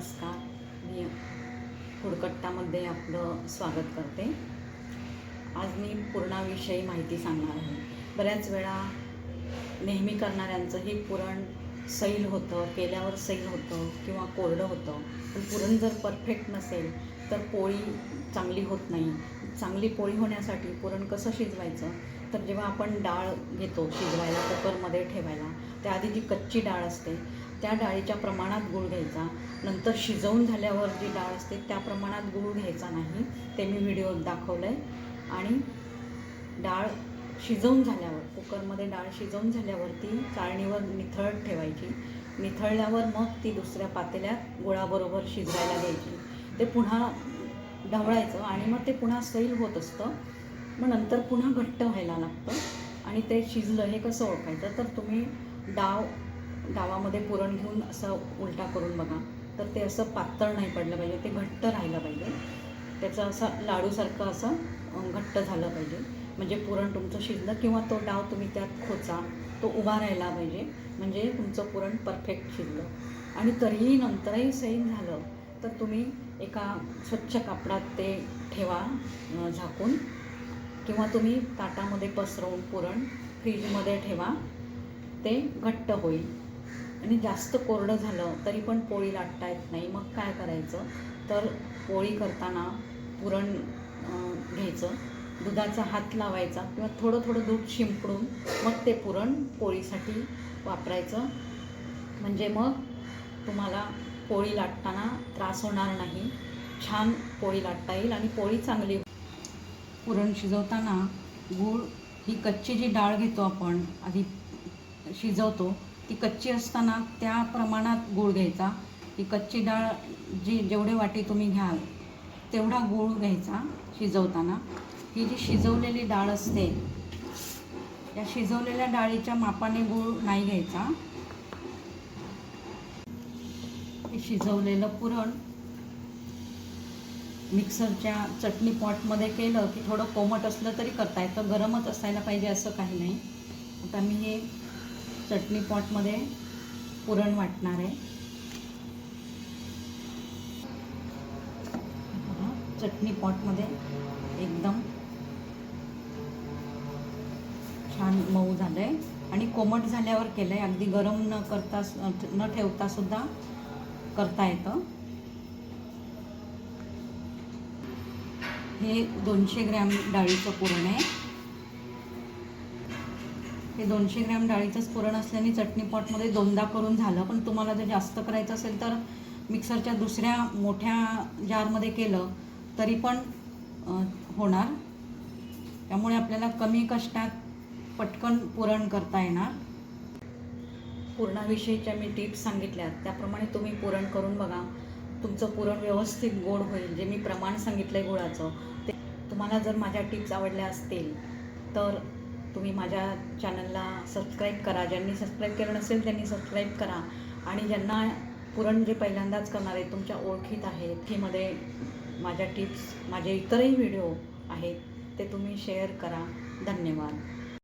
नमस्कार. मी हुडकट्टामध्ये आपलं स्वागत करते. आज मी पुरणाविषयी माहिती सांगणार आहे. बऱ्याच वेळा नेहमी करणाऱ्यांचं हे पुरण सैल होतं केल्यावर सैल होतं किंवा कोरडं होतं. पण पुरण जर परफेक्ट नसेल तर पोळी चांगली होत नाही. चांगली पोळी होण्यासाठी पुरण कसं शिजवायचं? तर जेव्हा आपण डाळ घेतो शिजवायला कुकरमध्ये ठेवायला त्याआधी जी कच्ची डाळ असते त्या डाळीच्या प्रमाणात गूळ घ्यायचा. नंतर शिजवून झाल्यावर जी डाळ असते त्या प्रमाणात गूळ घ्यायचा नाही. ते मी व्हिडिओत दाखवलं आहे आणि डाळ शिजवून झाल्यावर कुकरमध्ये डाळ शिजवून झाल्यावरती चाळणीवर निथळत ठेवायची. निथळल्यावर मग ती दुसऱ्या पातेल्यात गुळाबरोबर शिजवायला द्यायची. ते पुन्हा ढवळायचं आणि मग ते पुन्हा सैल होत असतं. मग नंतर पुन्हा घट्ट व्हायला लागतं आणि ते शिजलं हे कसं ओळखायचं? तर तुम्ही डाव डावामध्ये पुरण घेऊन असं उलटा करून बघा. तर ते असं पातळ नाही पडलं पाहिजे ते घट्ट राहिलं पाहिजे. त्याचं असं लाडूसारखं असं घट्ट झालं पाहिजे. म्हणजे पुरण तुमचं शिजलं किंवा तो डाव तुम्ही त्यात खोचा तो उभा राहिला पाहिजे. म्हणजे तुमचं पुरण परफेक्ट शिजलं. आणि तरीही नंतरही सैल झालं तर तुम्ही एका स्वच्छ कापडात ते ठेवा झाकून. किंवा तुम्ही ताटामध्ये पसरवून पुरण फ्रीजमध्ये ठेवा. ते घट्ट होईल. आणि जास्त कोरडं झालं तरी पण पोळी लाटता येत नाही. मग काय करायचं? तर पोळी करताना पुरण घ्यायचं. दुधाचा हात लावायचा किंवा थोडं थोडं दूध शिंपडून मग ते पुरण पोळीसाठी वापरायचं. म्हणजे मग तुम्हाला पोळी लाटताना त्रास होणार नाही. छान पोळी लाटता येईल आणि पोळी चांगली पुरण शिजवताना गूळ ही कच्ची जी डाळ घेतो आपण आधी शिजवतो ती कच्ची असताना त्या प्रमाणात गूळ घ्यायचा. ती कच्ची डाळ जी जेवढे वाटी तुम्ही घ्याल तेवढा गूळ घ्यायचा शिजवताना. ही जी शिजवलेली डाळ असते या शिजवलेल्या डाळीच्या मापाने गूळ नाही घ्यायचा हे शिजवलेलं पुरण मिक्सरच्या चटणी पॉटमध्ये केलं की थोडं कोमट असलं तरी करता येतं. गरमच असायला पाहिजे असं काही नाही. आता मी हे चटणी पॉटमध्ये पुरण वाटणार आहे. चटणी पॉटमध्ये एकदम छान मऊ झालं आहे आणि कोमट झाल्यावर केलं आहे अगदी गरम न करता न ठेवता सुद्धा करता येतं. हे दोनशे ग्रॅम डाळीचं पुरण आहे. हे दोनशे ग्रॅम डाळीचंच पुरण असल्याने चटणी पॉटमध्ये दोनदा करून झालं. पण तुम्हाला जर जास्त करायचं असेल तर मिक्सरच्या दुसऱ्या मोठ्या जारमध्ये केलं तरी पण होणार. त्यामुळे आपल्याला कमी कष्टात पटकन पुरण करता येणार. पुरणाविषयीच्या मी टिप्स सांगितल्या त्याप्रमाणे तुम्ही पुरण करून बघा. तुमचं पुरण व्यवस्थित गोड होईल जे मी प्रमाण सांगितलं आहे गुळाचं. ते तुम्हाला जर माझ्या टिप्स आवडल्या असतील तर तुम्ही माझ्या चॅनलला सबस्क्राईब करा. ज्यांनी सबस्क्राईब केलं नसेल त्यांनी सबस्क्राईब करा. आणि ज्यांना पुरण जे पहिल्यांदाच करणार आहे तुमच्या ओळखीत आहेत टीमध्ये माझ्या टिप्स माझे इतरही व्हिडिओ आहेत ते तुम्ही शेअर करा. धन्यवाद.